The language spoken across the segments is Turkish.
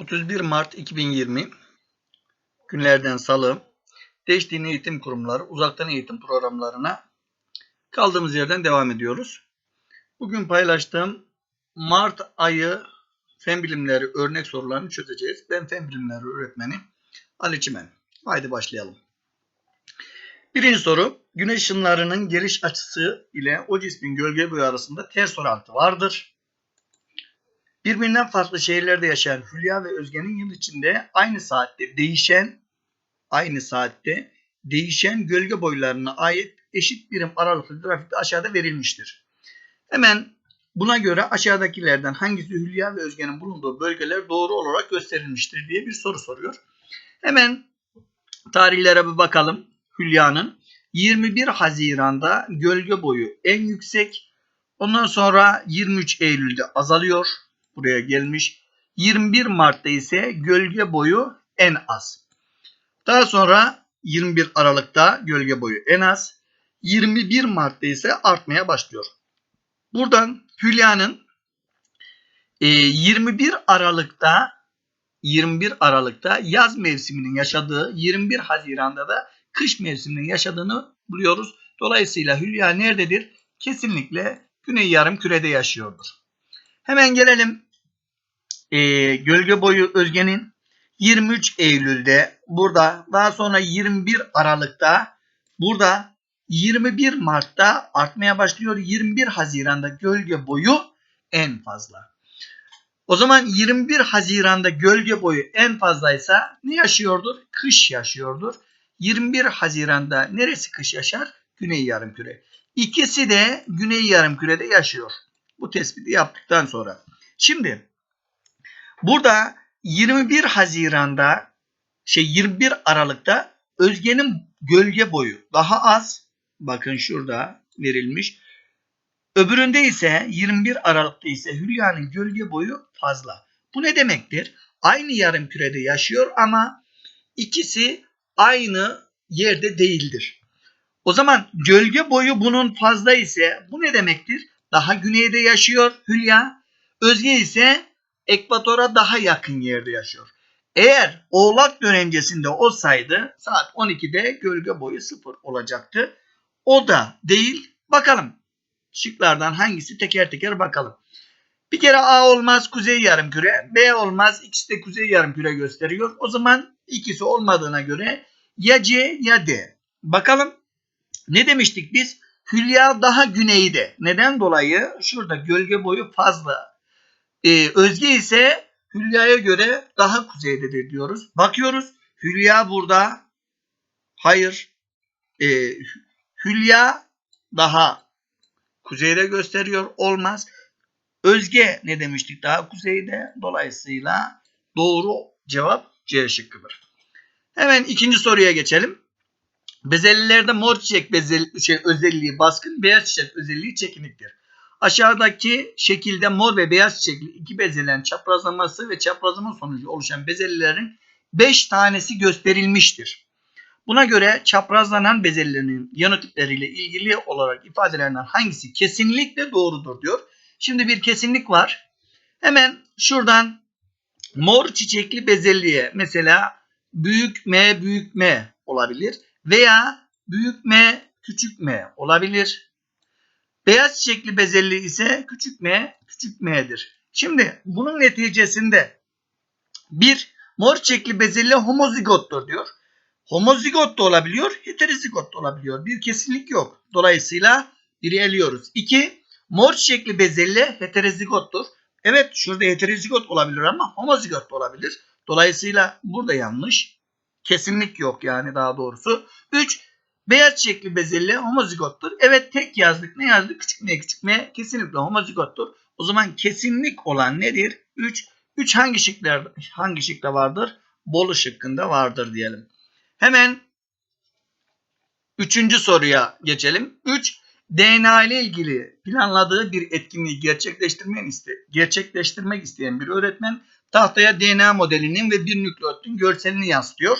31 Mart 2020 günlerden salı Değiştiğin eğitim kurumları uzaktan eğitim programlarına kaldığımız yerden devam ediyoruz. Bugün paylaştığım Mart ayı fen bilimleri örnek sorularını çözeceğiz. Ben fen bilimleri öğretmeni Ali Çimen. Haydi başlayalım. Birinci soru. Güneş ışınlarının geliş açısı ile o cismin gölge boyu arasında ters orantı vardır. Birbirinden farklı şehirlerde yaşayan Hülya ve Özge'nin yıl içinde aynı saatte değişen aynı saatte değişen gölge boylarına ait eşit birim aralıklı grafikte aşağıda verilmiştir. Hemen buna göre aşağıdakilerden hangisi Hülya ve Özge'nin bulunduğu bölgeler doğru olarak gösterilmiştir diye bir soru soruyor. Hemen tarihlere bir bakalım. Hülya'nın 21 Haziran'da gölge boyu en yüksek. Ondan sonra 23 Eylül'de azalıyor. Buraya gelmiş. 21 Mart'ta ise gölge boyu en az. Daha sonra 21 Aralık'ta gölge boyu en az. 21 Mart'ta ise artmaya başlıyor. Buradan Hülya'nın e, 21 Aralık'ta 21 Aralık'ta yaz mevsiminin yaşadığı 21 Haziran'da da kış mevsiminin yaşadığını buluyoruz. Dolayısıyla Hülya nerededir? Kesinlikle Güney Yarım Kürede yaşıyordur. Hemen gelelim e, gölge boyu Özge'nin 23 Eylül'de burada daha sonra 21 Aralık'ta burada 21 Mart'ta artmaya başlıyor. 21 Haziran'da gölge boyu en fazla. O zaman 21 Haziran'da gölge boyu en fazlaysa ne yaşıyordur? Kış yaşıyordur. 21 Haziran'da neresi kış yaşar? Güney Yarımküre. İkisi de Güney Yarımküre'de yaşıyor. Bu tespiti yaptıktan sonra. Şimdi burada 21 Haziran'da şey 21 Aralık'ta Özge'nin gölge boyu daha az. Bakın şurada verilmiş. Öbüründe ise 21 Aralık'ta ise Hülya'nın gölge boyu fazla. Bu ne demektir? Aynı yarım kürede yaşıyor ama ikisi aynı yerde değildir. O zaman gölge boyu bunun fazla ise bu ne demektir? Daha güneyde yaşıyor Hülya. Özge ise ekvatora daha yakın yerde yaşıyor. Eğer oğlak dönencesinde olsaydı saat 12'de gölge boyu 0 olacaktı. O da değil. Bakalım şıklardan hangisi teker teker bakalım. Bir kere A olmaz kuzey yarımküre, B olmaz ikisi de kuzey yarımküre gösteriyor. O zaman ikisi olmadığına göre ya C ya D. Bakalım ne demiştik biz? Hülya daha güneyde. Neden dolayı? Şurada gölge boyu fazla. Ee, Özge ise Hülya'ya göre daha kuzeydedir diyoruz. Bakıyoruz. Hülya burada. Hayır. Ee, Hülya daha kuzeyde gösteriyor. Olmaz. Özge ne demiştik? Daha kuzeyde. Dolayısıyla doğru cevap C şıkkıdır. Hemen ikinci soruya geçelim. Bezellilerde mor çiçek bezel şey, özelliği baskın, beyaz çiçek özelliği çekiniktir. Aşağıdaki şekilde mor ve beyaz çiçekli iki bezelerin çaprazlaması ve çaprazlama sonucu oluşan bezellilerin 5 tanesi gösterilmiştir. Buna göre çaprazlanan bezellerin yanotipleriyle ilgili olarak ifadelerinden hangisi kesinlikle doğrudur diyor. Şimdi bir kesinlik var. Hemen şuradan mor çiçekli bezelliye mesela büyük M büyük M olabilir veya büyük M küçük M olabilir. Beyaz çiçekli bezelli ise küçük m küçük m'dir. Şimdi bunun neticesinde bir mor çiçekli bezelli homozigottur diyor. Homozigot da olabiliyor, heterozigot da olabiliyor. Bir kesinlik yok. Dolayısıyla biri eliyoruz. İki, mor çiçekli bezelli heterozigottur. Evet şurada heterozigot olabilir ama homozigot da olabilir. Dolayısıyla burada yanlış. Kesinlik yok yani daha doğrusu. Üç, Beyaz çiçekli bezelye homozigottur. Evet tek yazdık. Ne yazdık? Küçük m küçük m kesinlikle homozigottur. O zaman kesinlik olan nedir? 3. 3 hangi şıklar hangi şıkta vardır? Bolu şıkkında vardır diyelim. Hemen üçüncü soruya geçelim. 3. DNA ile ilgili planladığı bir etkinliği gerçekleştirmek isteyen bir öğretmen tahtaya DNA modelinin ve bir nükleotun görselini yansıtıyor.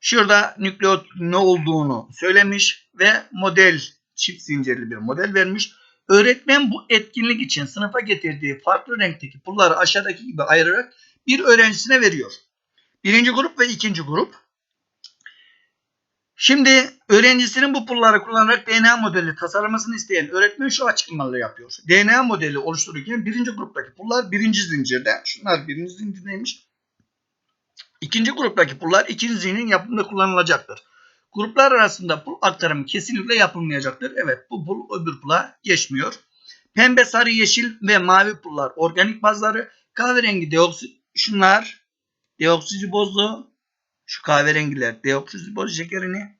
Şurada nükleot ne olduğunu söylemiş ve model çift zincirli bir model vermiş. Öğretmen bu etkinlik için sınıfa getirdiği farklı renkteki pulları aşağıdaki gibi ayırarak bir öğrencisine veriyor. Birinci grup ve ikinci grup. Şimdi öğrencisinin bu pulları kullanarak DNA modeli tasarlamasını isteyen öğretmen şu açıklamaları yapıyor. DNA modeli oluştururken birinci gruptaki pullar birinci zincirde. Şunlar birinci zincirdeymiş. İkinci gruptaki pullar ikinci zincirin yapımında kullanılacaktır. Gruplar arasında pul aktarımı kesinlikle yapılmayacaktır. Evet bu pul öbür pula geçmiyor. Pembe, sarı, yeşil ve mavi pullar organik bazları. Kahverengi deoksit şunlar deoksiribozu şu kahverengiler deoksiriboz şekerini.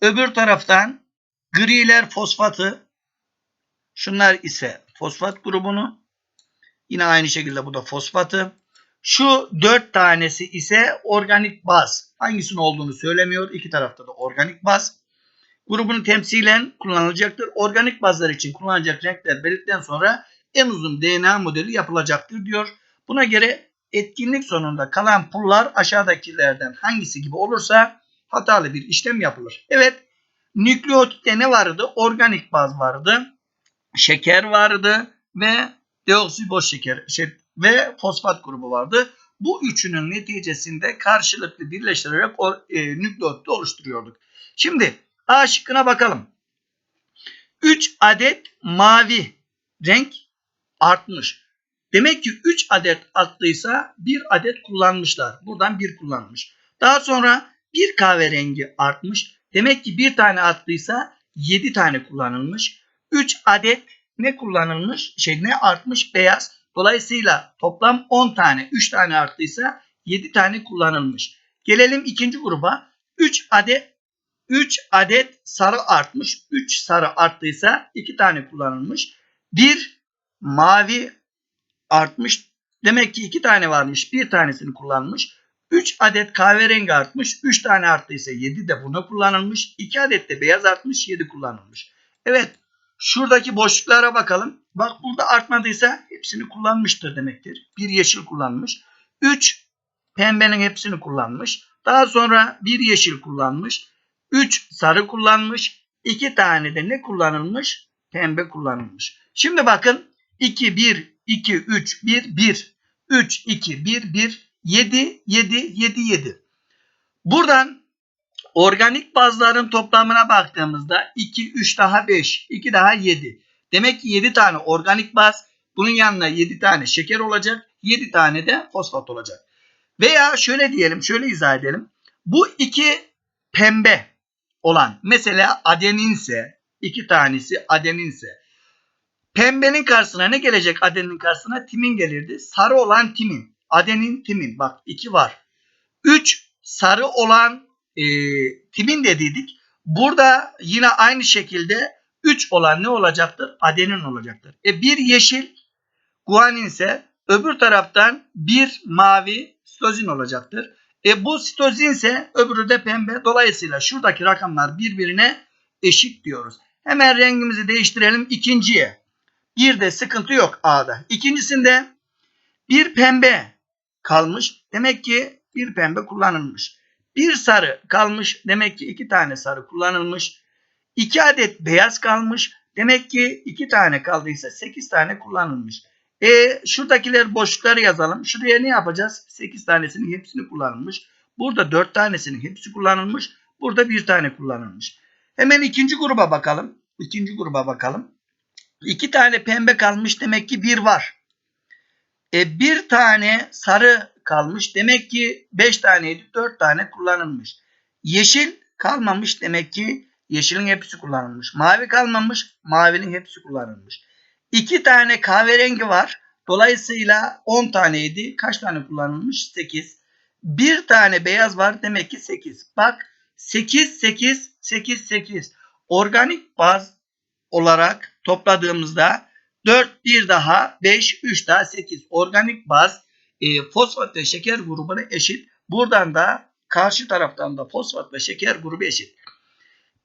Öbür taraftan griler fosfatı. Şunlar ise fosfat grubunu. Yine aynı şekilde bu da fosfatı. Şu dört tanesi ise organik baz. Hangisinin olduğunu söylemiyor. İki tarafta da organik baz. Grubunu temsilen kullanılacaktır. Organik bazlar için kullanılacak renkler belirttikten sonra en uzun DNA modeli yapılacaktır diyor. Buna göre etkinlik sonunda kalan pullar aşağıdakilerden hangisi gibi olursa hatalı bir işlem yapılır. Evet nükleotitte ne vardı? Organik baz vardı. Şeker vardı ve deoksiboz şeker şey, ve fosfat grubu vardı. Bu üçünün neticesinde karşılıklı birleştirerek o, e, nükleotit oluşturuyorduk. Şimdi A şıkkına bakalım. 3 adet mavi renk artmış. Demek ki 3 adet arttıysa 1 adet kullanmışlar. Buradan 1 kullanmış. Daha sonra bir kahverengi artmış. Demek ki bir tane arttıysa 7 tane kullanılmış. 3 adet ne kullanılmış? Şey ne artmış? Beyaz. Dolayısıyla toplam 10 tane. 3 tane arttıysa 7 tane kullanılmış. Gelelim ikinci gruba. 3 adet 3 adet sarı artmış. 3 sarı arttıysa 2 tane kullanılmış. 1 mavi artmış. Demek ki 2 tane varmış. 1 tanesini kullanmış. 3 adet kahverengi artmış. 3 tane arttıysa 7 de buna kullanılmış. 2 adet de beyaz artmış. 7 kullanılmış. Evet. Şuradaki boşluklara bakalım. Bak burada artmadıysa hepsini kullanmıştır demektir. Bir yeşil kullanmış. 3 pembenin hepsini kullanmış. Daha sonra bir yeşil kullanmış. 3 sarı kullanmış. 2 tane de ne kullanılmış? Pembe kullanılmış. Şimdi bakın 2, 1, 2, 3, 1, 1. 3, 2, 1, 1. 7, 7, 7, 7. Buradan organik bazların toplamına baktığımızda 2, 3 daha 5, 2 daha 7. Demek ki 7 tane organik baz. Bunun yanına 7 tane şeker olacak. 7 tane de fosfat olacak. Veya şöyle diyelim, şöyle izah edelim. Bu iki pembe olan mesela adeninse, iki tanesi adeninse pembenin karşısına ne gelecek adenin karşısına? Timin gelirdi. Sarı olan timin. Adenin timin. Bak iki var. 3 sarı olan e, timin dediydik. Burada yine aynı şekilde 3 olan ne olacaktır? Adenin olacaktır. E bir yeşil guanin ise öbür taraftan bir mavi sitozin olacaktır. E bu sitozin ise öbürü de pembe. Dolayısıyla şuradaki rakamlar birbirine eşit diyoruz. Hemen rengimizi değiştirelim ikinciye. Bir de sıkıntı yok A'da. İkincisinde bir pembe kalmış. Demek ki bir pembe kullanılmış. Bir sarı kalmış. Demek ki iki tane sarı kullanılmış. İki adet beyaz kalmış. Demek ki iki tane kaldıysa sekiz tane kullanılmış. E şuradakiler boşlukları yazalım. Şuraya ne yapacağız? Sekiz tanesinin hepsini kullanılmış. Burada dört tanesinin hepsi kullanılmış. Burada bir tane kullanılmış. Hemen ikinci gruba bakalım. İkinci gruba bakalım. İki tane pembe kalmış. Demek ki bir var. E, bir tane sarı kalmış. Demek ki 5 taneydi. 4 tane kullanılmış. Yeşil kalmamış. Demek ki yeşilin hepsi kullanılmış. Mavi kalmamış. Mavinin hepsi kullanılmış. 2 tane kahverengi var. Dolayısıyla 10 taneydi. Kaç tane kullanılmış? 8. Bir tane beyaz var. Demek ki 8. Bak 8, 8, 8, 8. Organik baz olarak topladığımızda 4 bir daha 5 3 daha 8 organik baz e, fosfat ve şeker grubuna eşit. Buradan da karşı taraftan da fosfat ve şeker grubu eşit.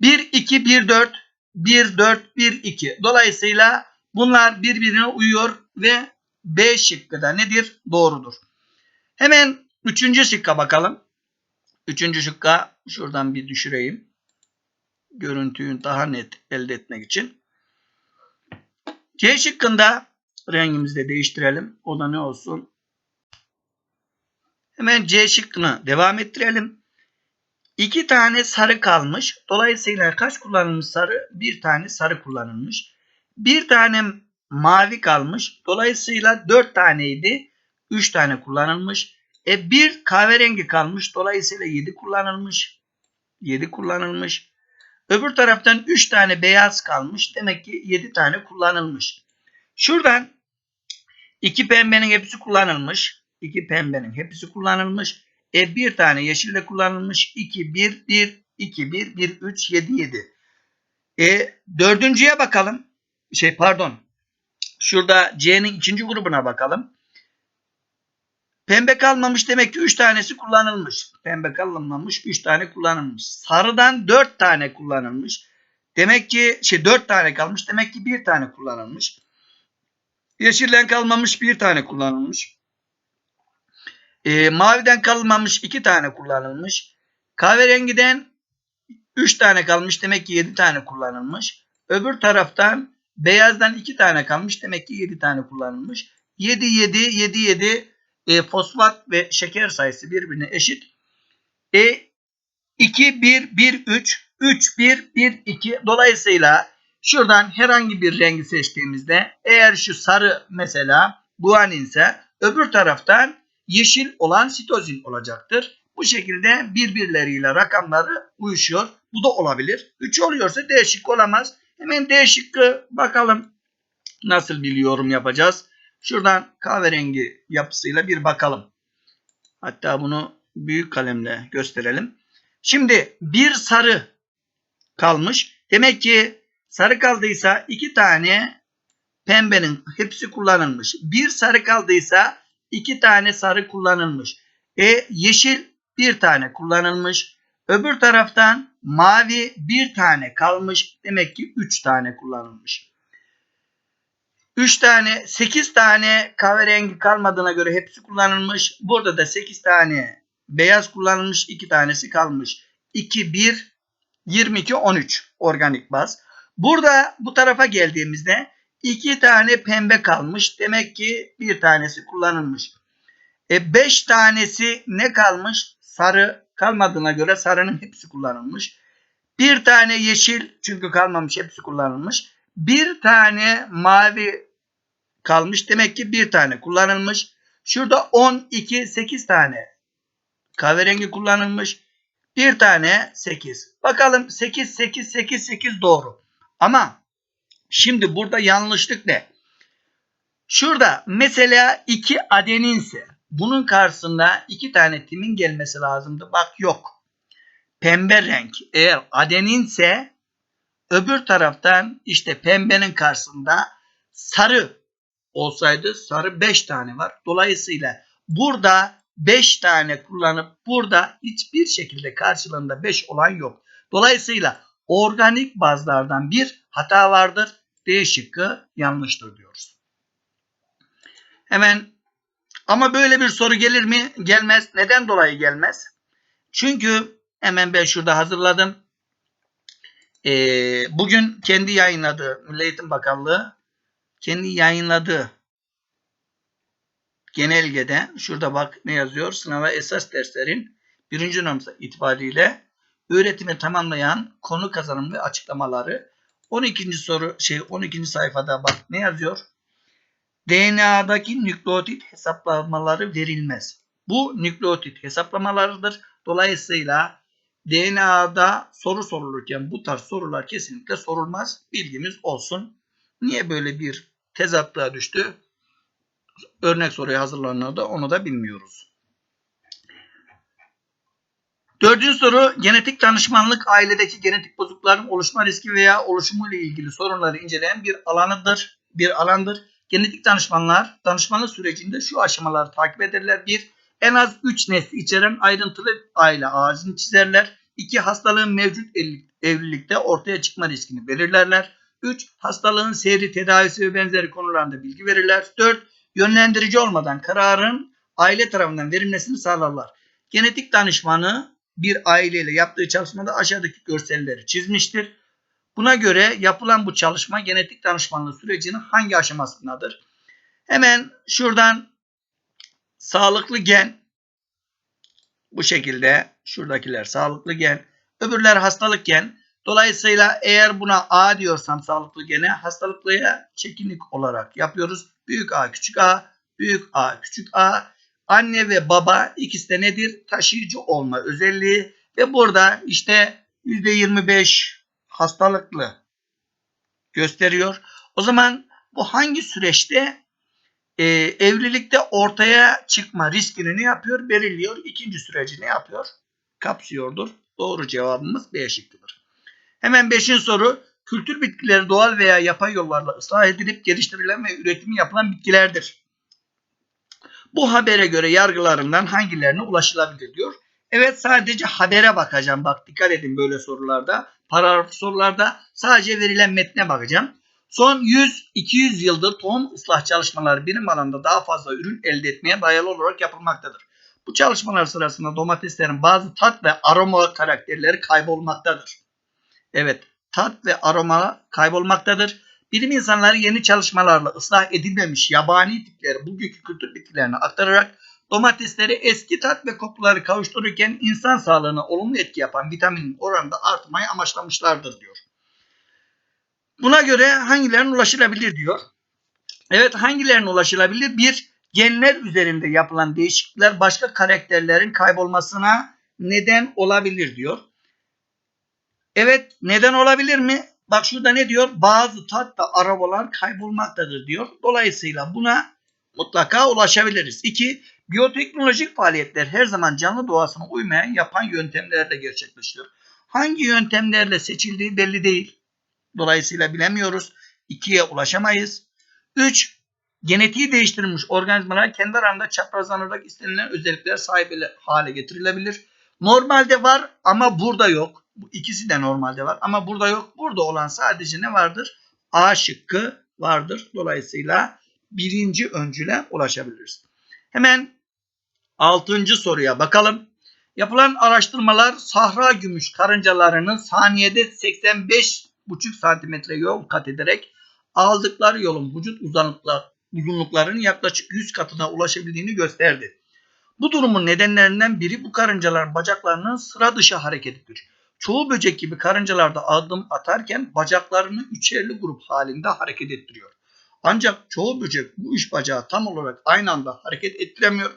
1 2 1 4 1 4 1 2. Dolayısıyla bunlar birbirine uyuyor ve B şıkkı da nedir? Doğrudur. Hemen 3. şıkka bakalım. 3. şıkka şuradan bir düşüreyim. Görüntüyü daha net elde etmek için. C şıkkında rengimizi de değiştirelim. O da ne olsun? Hemen C şıkkını devam ettirelim. İki tane sarı kalmış. Dolayısıyla kaç kullanılmış sarı? Bir tane sarı kullanılmış. Bir tane mavi kalmış. Dolayısıyla dört taneydi. Üç tane kullanılmış. E bir kahverengi kalmış. Dolayısıyla yedi kullanılmış. Yedi kullanılmış. Öbür taraftan üç tane beyaz kalmış. Demek ki yedi tane kullanılmış. Şuradan iki pembenin hepsi kullanılmış. İki pembenin hepsi kullanılmış. E bir tane yeşil de kullanılmış. 2, 1, 1, 2, 1, 1, 3, 7, 7. E dördüncüye bakalım. Şey pardon. Şurada C'nin ikinci grubuna bakalım. Pembe kalmamış demek ki 3 tanesi kullanılmış. Pembe kalmamış 3 tane kullanılmış. Sarıdan 4 tane kullanılmış. Demek ki şey 4 tane kalmış. Demek ki 1 tane kullanılmış. Yeşilden kalmamış 1 tane kullanılmış. E, maviden kalmamış 2 tane kullanılmış. Kahverengiden 3 tane kalmış. Demek ki 7 tane kullanılmış. Öbür taraftan beyazdan 2 tane kalmış. Demek ki 7 tane kullanılmış. 7 7 7 7 e, fosfat ve şeker sayısı birbirine eşit. E 2 1 1 3 3 1 1 2 dolayısıyla şuradan herhangi bir rengi seçtiğimizde eğer şu sarı mesela guanin ise öbür taraftan yeşil olan sitozin olacaktır. Bu şekilde birbirleriyle rakamları uyuşuyor. Bu da olabilir. 3 oluyorsa D şıkkı olamaz. Hemen D şıkkı bakalım nasıl bir yorum yapacağız. Şuradan kahverengi yapısıyla bir bakalım. Hatta bunu büyük kalemle gösterelim. Şimdi bir sarı kalmış. Demek ki sarı kaldıysa iki tane pembenin hepsi kullanılmış. Bir sarı kaldıysa iki tane sarı kullanılmış. E yeşil bir tane kullanılmış. Öbür taraftan mavi bir tane kalmış. Demek ki üç tane kullanılmış. 3 tane 8 tane kahverengi kalmadığına göre hepsi kullanılmış. Burada da 8 tane beyaz kullanılmış. 2 tanesi kalmış. 2 1 22 13 organik baz. Burada bu tarafa geldiğimizde 2 tane pembe kalmış. Demek ki bir tanesi kullanılmış. E 5 tanesi ne kalmış? Sarı kalmadığına göre sarının hepsi kullanılmış. Bir tane yeşil çünkü kalmamış hepsi kullanılmış. Bir tane mavi kalmış. Demek ki bir tane kullanılmış. Şurada 12, 8 tane kahverengi kullanılmış. Bir tane 8. Bakalım 8, 8, 8, 8 doğru. Ama şimdi burada yanlışlık ne? Şurada mesela 2 adeninse bunun karşısında 2 tane timin gelmesi lazımdı. Bak yok. Pembe renk eğer adeninse öbür taraftan işte pembenin karşısında sarı olsaydı sarı 5 tane var. Dolayısıyla burada 5 tane kullanıp burada hiçbir şekilde karşılığında 5 olan yok. Dolayısıyla organik bazlardan bir hata vardır. D şıkkı yanlıştır diyoruz. Hemen ama böyle bir soru gelir mi? Gelmez. Neden dolayı gelmez? Çünkü hemen ben şurada hazırladım. Ee, bugün kendi yayınladığı Milli Eğitim Bakanlığı kendi yayınladığı genelgede şurada bak ne yazıyor? Sınava esas derslerin birinci dönem itibariyle öğretimi tamamlayan konu kazanım ve açıklamaları 12. soru şey 12. sayfada bak ne yazıyor? DNA'daki nükleotit hesaplamaları verilmez. Bu nükleotit hesaplamalarıdır. Dolayısıyla DNA'da soru sorulurken bu tarz sorular kesinlikle sorulmaz. Bilgimiz olsun. Niye böyle bir tezatlığa düştü? Örnek soruya hazırlanıyor da onu da bilmiyoruz. Dördüncü soru genetik danışmanlık ailedeki genetik bozuklukların oluşma riski veya oluşumu ile ilgili sorunları inceleyen bir alanıdır. Bir alandır. Genetik danışmanlar danışmanlık sürecinde şu aşamaları takip ederler. Bir, en az 3 nesli içeren ayrıntılı aile ağacını çizerler. 2. Hastalığın mevcut evlilikte ortaya çıkma riskini belirlerler. 3. Hastalığın seyri, tedavisi ve benzeri konularında bilgi verirler. 4. Yönlendirici olmadan kararın aile tarafından verilmesini sağlarlar. Genetik danışmanı bir aileyle yaptığı çalışmada aşağıdaki görselleri çizmiştir. Buna göre yapılan bu çalışma genetik danışmanlık sürecinin hangi aşamasındadır? Hemen şuradan sağlıklı gen Bu şekilde şuradakiler sağlıklı gen. Öbürler hastalık gen. Dolayısıyla eğer buna A diyorsam sağlıklı gene hastalıklıya çekinlik olarak yapıyoruz. Büyük A küçük A, büyük A küçük A. Anne ve baba ikisi de nedir? Taşıyıcı olma özelliği. Ve burada işte %25 hastalıklı gösteriyor. O zaman bu hangi süreçte e, evlilikte ortaya çıkma riskini ne yapıyor? Belirliyor. İkinci süreci ne yapıyor? Kapsıyordur. Doğru cevabımız B şıkkıdır. Hemen beşinci soru. Kültür bitkileri doğal veya yapay yollarla ıslah edilip geliştirilen ve üretimi yapılan bitkilerdir. Bu habere göre yargılarından hangilerine ulaşılabilir diyor. Evet sadece habere bakacağım. Bak dikkat edin böyle sorularda. Paragraf sorularda sadece verilen metne bakacağım. Son 100-200 yıldır tohum ıslah çalışmaları birim alanda daha fazla ürün elde etmeye dayalı olarak yapılmaktadır. Bu çalışmalar sırasında domateslerin bazı tat ve aroma karakterleri kaybolmaktadır. Evet, tat ve aroma kaybolmaktadır. Bilim insanları yeni çalışmalarla ıslah edilmemiş yabani tipleri bugünkü kültür bitkilerine aktararak domatesleri eski tat ve kokuları kavuştururken insan sağlığına olumlu etki yapan vitaminin oranında artmayı amaçlamışlardır diyor. Buna göre hangilerine ulaşılabilir diyor. Evet hangilerine ulaşılabilir? Bir, genler üzerinde yapılan değişiklikler başka karakterlerin kaybolmasına neden olabilir diyor. Evet neden olabilir mi? Bak şurada ne diyor? Bazı tat ve aromalar kaybolmaktadır diyor. Dolayısıyla buna mutlaka ulaşabiliriz. İki, biyoteknolojik faaliyetler her zaman canlı doğasına uymayan yapan yöntemlerle gerçekleşiyor. Hangi yöntemlerle seçildiği belli değil. Dolayısıyla bilemiyoruz. 2'ye ulaşamayız. 3. Genetiği değiştirilmiş organizmalar kendi arasında çaprazlanarak istenilen özellikler sahibi hale getirilebilir. Normalde var ama burada yok. İkisi de normalde var ama burada yok. Burada olan sadece ne vardır? A şıkkı vardır. Dolayısıyla birinci öncüle ulaşabiliriz. Hemen altıncı soruya bakalım. Yapılan araştırmalar sahra gümüş karıncalarının saniyede 85,5 santimetre yol kat ederek aldıkları yolun vücut uzunluklarının yaklaşık 100 katına ulaşabildiğini gösterdi. Bu durumun nedenlerinden biri bu karıncaların bacaklarının sıra dışı hareketidir. Çoğu böcek gibi karıncalar da adım atarken bacaklarını üçerli grup halinde hareket ettiriyor. Ancak çoğu böcek bu üç bacağı tam olarak aynı anda hareket ettiremiyor.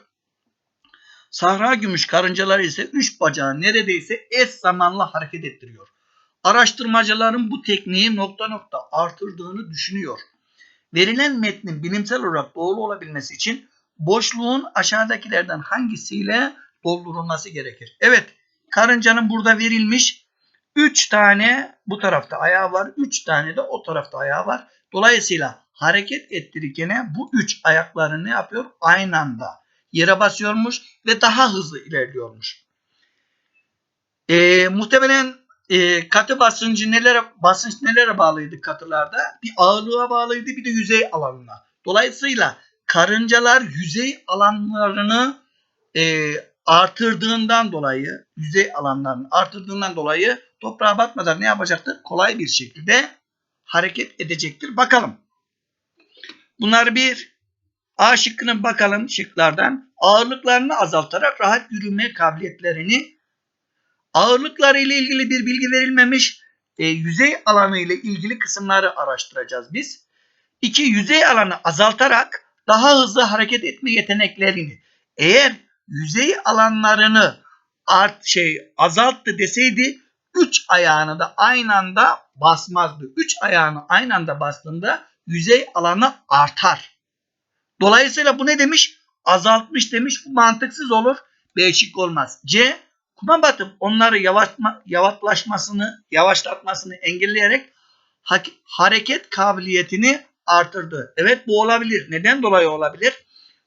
Sahra gümüş karıncaları ise üç bacağı neredeyse eş zamanlı hareket ettiriyor. Araştırmacıların bu tekniği nokta nokta artırdığını düşünüyor. Verilen metnin bilimsel olarak doğru olabilmesi için boşluğun aşağıdakilerden hangisiyle doldurulması gerekir? Evet, karıncanın burada verilmiş 3 tane bu tarafta ayağı var, 3 tane de o tarafta ayağı var. Dolayısıyla hareket ettirirken bu 3 ayakları ne yapıyor? Aynı anda yere basıyormuş ve daha hızlı ilerliyormuş. Ee, muhtemelen e, katı basıncı nelere basınç nelere bağlıydı katılarda? Bir ağırlığa bağlıydı bir de yüzey alanına. Dolayısıyla karıncalar yüzey alanlarını e, artırdığından dolayı yüzey alanlarını artırdığından dolayı toprağa batmadan ne yapacaktır? Kolay bir şekilde hareket edecektir. Bakalım. Bunlar bir A şıkkına bakalım şıklardan. Ağırlıklarını azaltarak rahat yürüme kabiliyetlerini ağırlıkları ile ilgili bir bilgi verilmemiş. E, yüzey alanı ile ilgili kısımları araştıracağız biz. İki, yüzey alanı azaltarak daha hızlı hareket etme yeteneklerini. Eğer yüzey alanlarını art şey azalttı deseydi üç ayağını da aynı anda basmazdı. Üç ayağını aynı anda bastığında yüzey alanı artar. Dolayısıyla bu ne demiş? Azaltmış demiş. Bu mantıksız olur. B şık olmaz. C kuma batıp onları yavaşma, yavaşlaşmasını, yavaşlatmasını engelleyerek hareket kabiliyetini artırdı. Evet bu olabilir. Neden dolayı olabilir?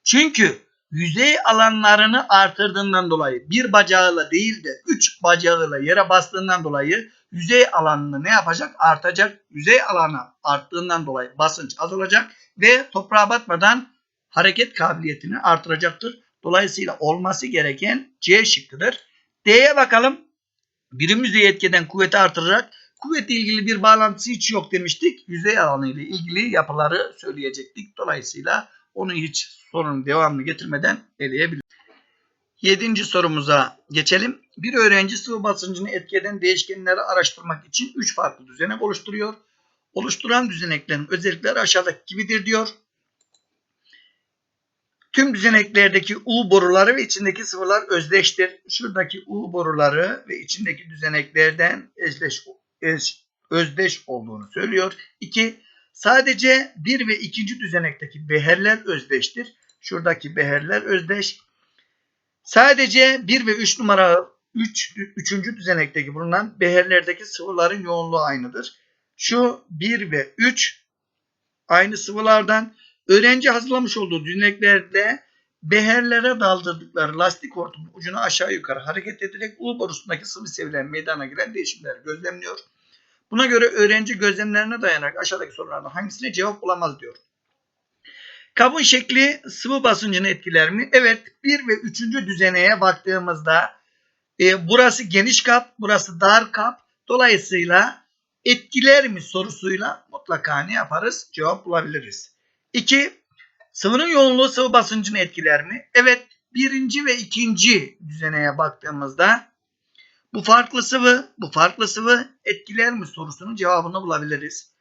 Çünkü yüzey alanlarını artırdığından dolayı bir bacağıyla değil de üç bacağıyla yere bastığından dolayı yüzey alanını ne yapacak? Artacak. Yüzey alanı arttığından dolayı basınç azalacak ve toprağa batmadan hareket kabiliyetini artıracaktır. Dolayısıyla olması gereken C şıkkıdır. D'ye bakalım. Birim yüzey etkeden kuvveti artırarak kuvvetle ilgili bir bağlantısı hiç yok demiştik. Yüzey alanı ile ilgili yapıları söyleyecektik. Dolayısıyla onu hiç sorunun devamını getirmeden eleyebiliriz. Yedinci sorumuza geçelim. Bir öğrenci sıvı basıncını etki eden değişkenleri araştırmak için 3 farklı düzenek oluşturuyor. Oluşturan düzeneklerin özellikleri aşağıdaki gibidir diyor. Tüm düzeneklerdeki U boruları ve içindeki sıvılar özdeştir. Şuradaki U boruları ve içindeki düzeneklerden eşleş, eş, özdeş olduğunu söylüyor. 2. Sadece bir ve ikinci düzenekteki beherler özdeştir. Şuradaki beherler özdeş. Sadece 1 ve 3 numara 3. Üç, 3. düzenekteki bulunan beherlerdeki sıvıların yoğunluğu aynıdır. Şu 1 ve 3 aynı sıvılardan öğrenci hazırlamış olduğu düzeneklerde beherlere daldırdıkları lastik hortumun ucunu aşağı yukarı hareket ederek U borusundaki sıvı sevilen meydana gelen değişimleri gözlemliyor. Buna göre öğrenci gözlemlerine dayanarak aşağıdaki sorulardan hangisine cevap bulamaz diyor. Kabın şekli sıvı basıncını etkiler mi? Evet. 1 ve 3. düzeneye baktığımızda e, burası geniş kap, burası dar kap. Dolayısıyla etkiler mi sorusuyla mutlaka ne yaparız? Cevap bulabiliriz. 2. Sıvının yoğunluğu sıvı basıncını etkiler mi? Evet. Birinci ve ikinci düzeneye baktığımızda bu farklı sıvı, bu farklı sıvı etkiler mi sorusunun cevabını bulabiliriz.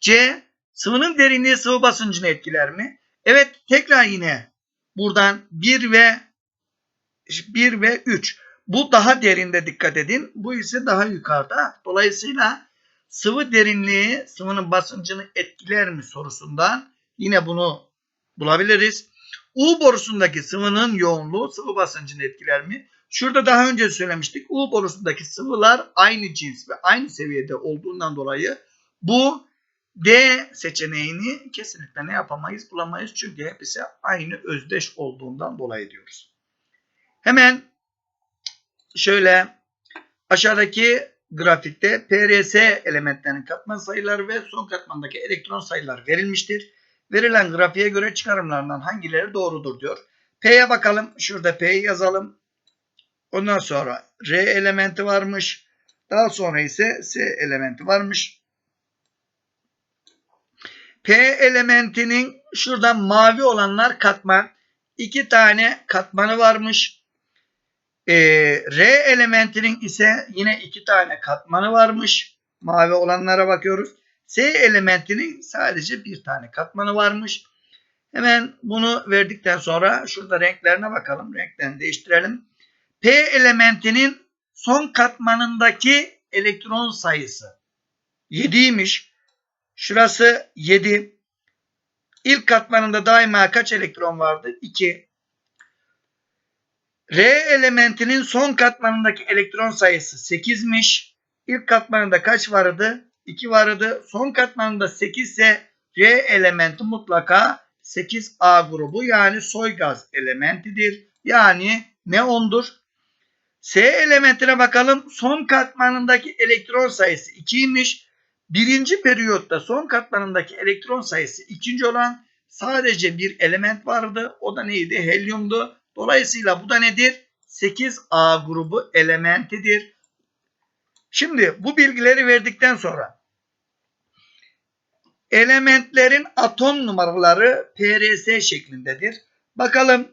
C. Sıvının derinliği sıvı basıncını etkiler mi? Evet tekrar yine buradan 1 ve 1 ve 3. Bu daha derinde dikkat edin. Bu ise daha yukarıda. Dolayısıyla sıvı derinliği sıvının basıncını etkiler mi sorusundan yine bunu bulabiliriz. U borusundaki sıvının yoğunluğu sıvı basıncını etkiler mi? Şurada daha önce söylemiştik. U borusundaki sıvılar aynı cins ve aynı seviyede olduğundan dolayı bu D seçeneğini kesinlikle ne yapamayız bulamayız. Çünkü hepsi aynı özdeş olduğundan dolayı diyoruz. Hemen şöyle aşağıdaki grafikte PRS elementlerinin katman sayıları ve son katmandaki elektron sayıları verilmiştir. Verilen grafiğe göre çıkarımlarından hangileri doğrudur diyor. P'ye bakalım. Şurada P'yi yazalım. Ondan sonra R elementi varmış. Daha sonra ise S elementi varmış. P elementinin şuradan mavi olanlar katman. iki tane katmanı varmış. Ee, R elementinin ise yine iki tane katmanı varmış. Mavi olanlara bakıyoruz. S elementinin sadece bir tane katmanı varmış. Hemen bunu verdikten sonra şurada renklerine bakalım. Renklerini değiştirelim. P elementinin son katmanındaki elektron sayısı 7'ymiş. Şurası 7. İlk katmanında daima kaç elektron vardı? 2. R elementinin son katmanındaki elektron sayısı 8'miş. İlk katmanında kaç vardı? 2 vardı. Son katmanında 8 ise R elementi mutlaka 8A grubu yani soy gaz elementidir. Yani neondur. S elementine bakalım. Son katmanındaki elektron sayısı 2'ymiş. Birinci periyotta son katmanındaki elektron sayısı ikinci olan sadece bir element vardı. O da neydi? Helyumdu. Dolayısıyla bu da nedir? 8A grubu elementidir. Şimdi bu bilgileri verdikten sonra elementlerin atom numaraları PRS şeklindedir. Bakalım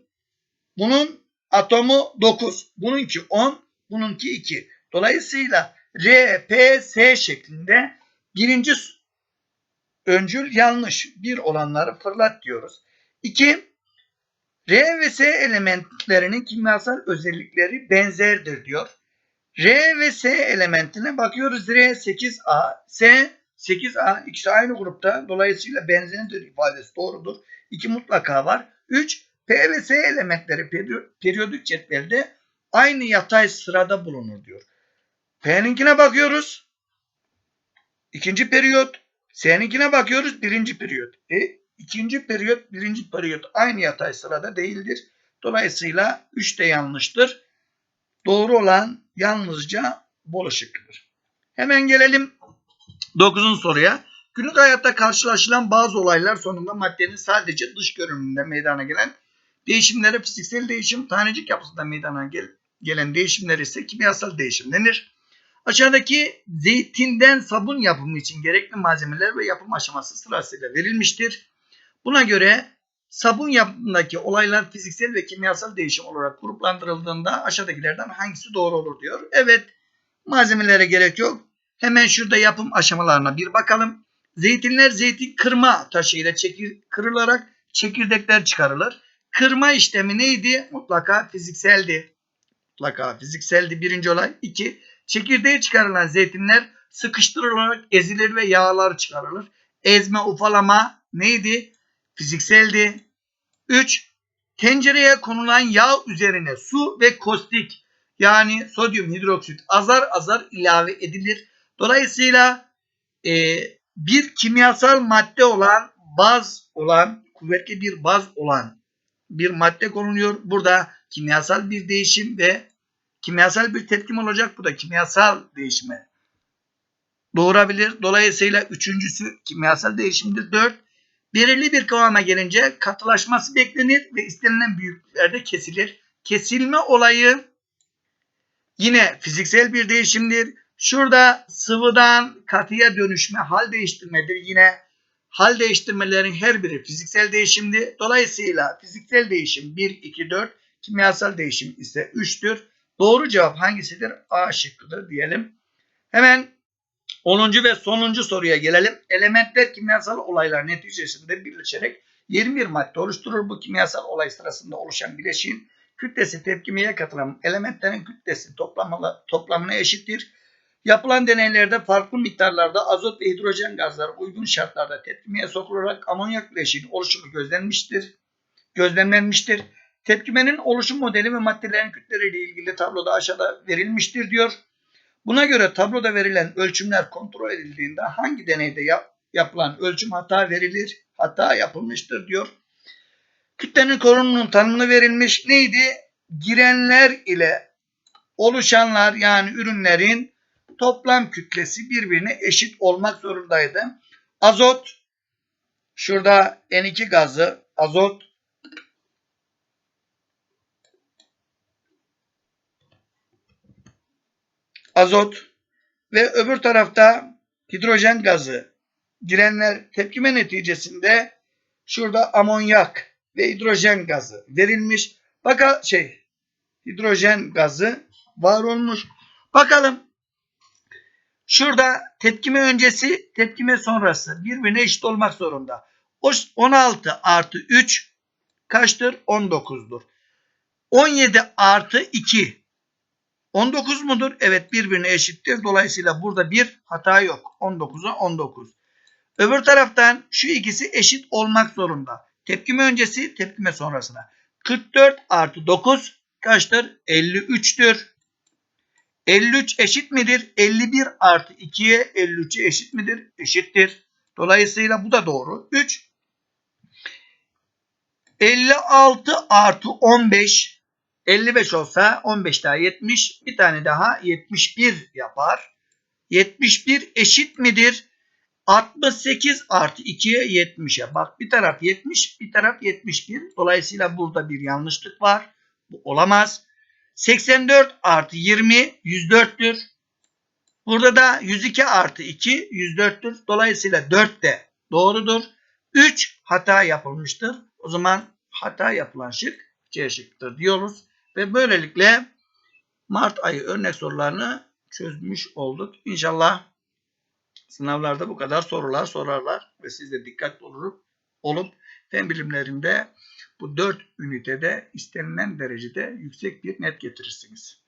bunun atomu 9, bununki 10, bununki 2. Dolayısıyla RPS şeklinde Birinci öncül yanlış. Bir olanları fırlat diyoruz. İki, R ve S elementlerinin kimyasal özellikleri benzerdir diyor. R ve S elementine bakıyoruz. R 8A, S 8A ikisi aynı grupta. Dolayısıyla benzerdir ifadesi doğrudur. İki mutlaka var. 3. P ve S elementleri periyodik cetvelde aynı yatay sırada bulunur diyor. P'ninkine bakıyoruz. İkinci periyot. S'ninkine bakıyoruz. Birinci periyot. E, ikinci periyot, birinci periyot aynı yatay sırada değildir. Dolayısıyla 3 de yanlıştır. Doğru olan yalnızca bol ışıklıdır. Hemen gelelim 9. soruya. Günlük hayatta karşılaşılan bazı olaylar sonunda maddenin sadece dış görünümünde meydana gelen değişimlere fiziksel değişim, tanecik yapısında meydana gel gelen değişimler ise kimyasal değişim denir. Aşağıdaki zeytinden sabun yapımı için gerekli malzemeler ve yapım aşaması sırasıyla verilmiştir. Buna göre sabun yapımındaki olaylar fiziksel ve kimyasal değişim olarak gruplandırıldığında aşağıdakilerden hangisi doğru olur diyor. Evet malzemelere gerek yok. Hemen şurada yapım aşamalarına bir bakalım. Zeytinler zeytin kırma taşıyla çekir, kırılarak çekirdekler çıkarılır. Kırma işlemi neydi? Mutlaka fizikseldi. Mutlaka fizikseldi birinci olay. İki, çekirdeği çıkarılan zeytinler sıkıştırılarak ezilir ve yağlar çıkarılır. Ezme, ufalama neydi? Fizikseldi. 3. Tencereye konulan yağ üzerine su ve kostik yani sodyum hidroksit azar azar ilave edilir. Dolayısıyla e, bir kimyasal madde olan baz olan kuvvetli bir baz olan bir madde konuluyor. Burada kimyasal bir değişim ve kimyasal bir tepkim olacak. Bu da kimyasal değişime doğurabilir. Dolayısıyla üçüncüsü kimyasal değişimdir. Dört, belirli bir kıvama gelince katılaşması beklenir ve istenilen büyüklüklerde kesilir. Kesilme olayı yine fiziksel bir değişimdir. Şurada sıvıdan katıya dönüşme, hal değiştirmedir. Yine hal değiştirmelerin her biri fiziksel değişimdi. Dolayısıyla fiziksel değişim 1, 2, 4, kimyasal değişim ise 3'tür. Doğru cevap hangisidir? A şıkkıdır diyelim. Hemen 10. ve sonuncu soruya gelelim. Elementler kimyasal olaylar neticesinde birleşerek 21 madde oluşturur. Bu kimyasal olay sırasında oluşan bileşiğin kütlesi tepkimeye katılan elementlerin kütlesi toplamına, eşittir. Yapılan deneylerde farklı miktarlarda azot ve hidrojen gazları uygun şartlarda tepkimeye sokularak amonyak bileşiğinin oluşumu gözlenmiştir. Gözlemlenmiştir. Tepkimenin oluşum modeli ve maddelerin kütleleriyle ilgili tabloda aşağıda verilmiştir diyor. Buna göre tabloda verilen ölçümler kontrol edildiğinde hangi deneyde yap, yapılan ölçüm hata verilir, hata yapılmıştır diyor. Kütlenin konumunun tanımını verilmiş neydi? Girenler ile oluşanlar yani ürünlerin toplam kütlesi birbirine eşit olmak zorundaydı. Azot, şurada N2 gazı, azot, azot ve öbür tarafta hidrojen gazı girenler tepkime neticesinde şurada amonyak ve hidrojen gazı verilmiş. Bakın şey hidrojen gazı var olmuş. Bakalım şurada tepkime öncesi tepkime sonrası birbirine eşit olmak zorunda. 16 artı 3 kaçtır? 19'dur. 17 artı 2 19 mudur? Evet birbirine eşittir. Dolayısıyla burada bir hata yok. 19'a 19. Öbür taraftan şu ikisi eşit olmak zorunda. Tepkime öncesi tepkime sonrasına. 44 artı 9 kaçtır? 53'tür. 53 eşit midir? 51 artı 2'ye 53'e eşit midir? Eşittir. Dolayısıyla bu da doğru. 3. 56 artı 15 55 olsa 15 daha 70 bir tane daha 71 yapar. 71 eşit midir? 68 artı 2'ye 70'e. Bak bir taraf 70 bir taraf 71. Dolayısıyla burada bir yanlışlık var. Bu olamaz. 84 artı 20 104'tür. Burada da 102 artı 2 104'tür. Dolayısıyla 4 de doğrudur. 3 hata yapılmıştır. O zaman hata yapılan şık C şıkkıdır diyoruz. Ve böylelikle Mart ayı örnek sorularını çözmüş olduk. İnşallah sınavlarda bu kadar sorular sorarlar ve siz de dikkatli olup, olup fen bilimlerinde bu dört ünitede istenilen derecede yüksek bir net getirirsiniz.